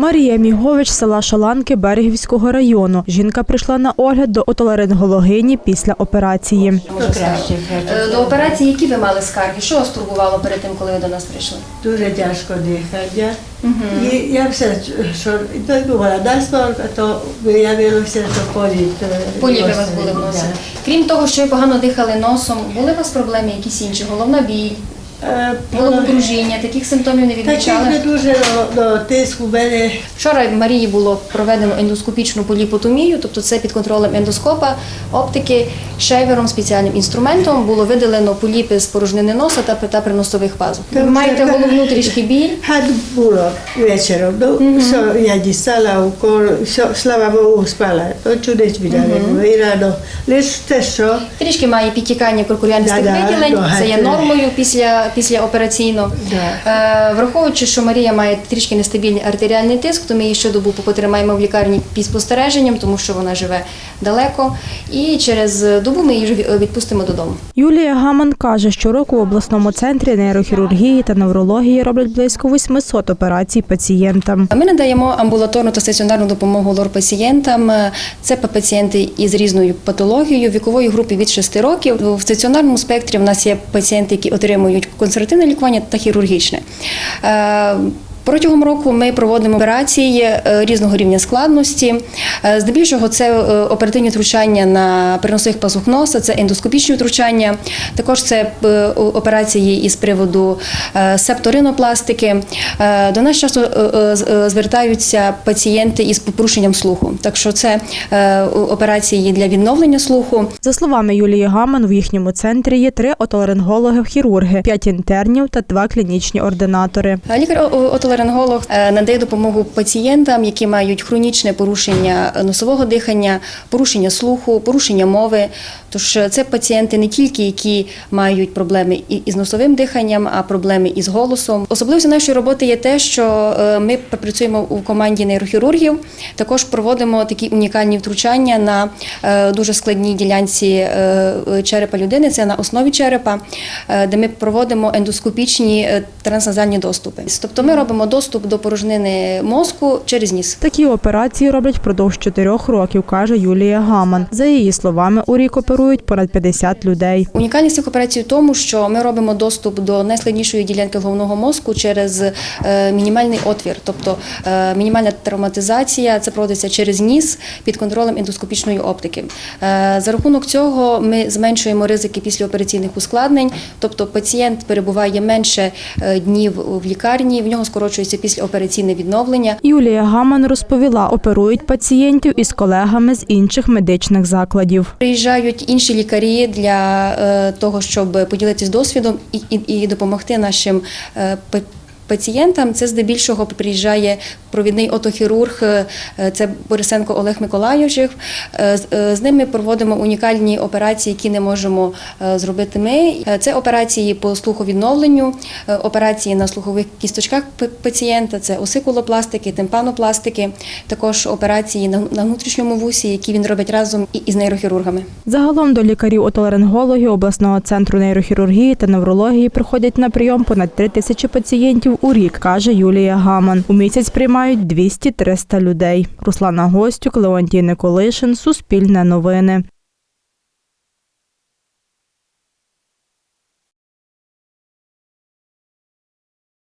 Марія Мігович села Шаланки Берегівського району. Жінка прийшла на огляд до отоларингологині після операції. Е, До операції, які ви мали скарги? Що вас турбувало перед тим, коли ви до нас прийшли? Дуже тяжко дихання. І я все, що то думала, дасть то виявилося, що політ. е, Поліпи у вас були в носі. да. Крім того, що ви погано дихали носом, були у вас проблеми якісь інші? Головна біль, головокружіння, таких симптомів не Таких не дуже до, тиску в мене. Вчора Марії було проведено ендоскопічну поліпотомію, тобто це під контролем ендоскопа, оптики, шейвером, спеціальним інструментом було видалено поліпи з порожнини носа та, та приносових пазух. Ви маєте головну трішки біль. Had було вечором. Що я дістала укол, що, слава Богу, спала. То не було. І рано. Лише те, що Трішки має підтікання куркуріаністих Да-да, виділень, це є нормою після, після операційно. Е, враховуючи, що Марія має трішки нестабільний артеріальний тиск, то ми її щодобу потримаємо в лікарні під спостереженням, тому що вона живе далеко. І через добу ми її вже відпустимо додому. Юлія Гаман каже, що року в обласному центрі нейрохірургії та неврології роблять близько 800 операцій пацієнтам. Ми надаємо амбулаторну та стаціонарну допомогу лор-пацієнтам. Це пацієнти із різною патологією, вікової групи від 6 років. В стаціонарному спектрі в нас є пацієнти, які отримують консервативне лікування та хірургічне. Протягом року ми проводимо операції е, різного рівня складності. Е, Здебільшого це е, оперативні втручання на переносових пазух носа, це ендоскопічні втручання, також це операції із приводу септоринопластики. До нас часто звертаються пацієнти із порушенням слуху. Так що це операції для відновлення слуху. За словами Юлії Гаман, в їхньому центрі є три отоларингологи-хірурги, п'ять інтернів та два клінічні ординатори. Лікар-отоларинголог е, надає допомогу пацієнтам, які мають хронічне порушення носового дихання, порушення слуху, порушення мови. Тож е, це пацієнти не тільки які мають проблеми із носовим диханням, а проблеми із голосом. Особливістю нашої роботи є те, що е, ми працюємо у команді нейрохірургів. Також проводимо такі унікальні втручання на е, дуже складній ділянці е, е, черепа людини. Це на основі черепа, е, де ми проводимо ендоскопічні е, трансназальні доступи. Тобто ми робимо доступ до порожнини мозку через ніс. Такі операції роблять впродовж чотирьох років, каже Юлія Гаман. За її словами, у рік оперують понад 50 людей. Унікальність цих операцій в тому, що ми робимо доступ до найскладнішої ділянки головного мозку через е, мінімальний отвір, тобто е, мінімальна травматизація це проводиться через ніс під контролем ендоскопічної оптики. Е, За рахунок цього ми зменшуємо ризики післяопераційних ускладнень, тобто пацієнт перебуває менше днів в лікарні, в нього скорочується післяопераційне відновлення. Юлія Гаман розповіла, оперують пацієнтів із колегами з інших медичних закладів. Приїжджають інші лікарі для е, того, щоб поділитися досвідом і, допомогти нашим е, па- пацієнтам. Це здебільшого приїжджає провідний отохірург, е, це Борисенко Олег Миколайович. Е, з- е, З ним ми проводимо унікальні операції, які не можемо зробити ми. Це операції по слуховідновленню, операції на слухових кісточках пацієнта, це осикулопластики, тимпанопластики, також операції на внутрішньому вусі, які він робить разом із нейрохірургами. Загалом до лікарів отоларингологів обласного центру нейрохірургії та неврології приходять на прийом понад 3 тисячі пацієнтів у рік, каже Юлія Гаман. У місяць приймають 200-300 людей. Руслана Гостюк, Леонтій Николишин, Суспільне новини.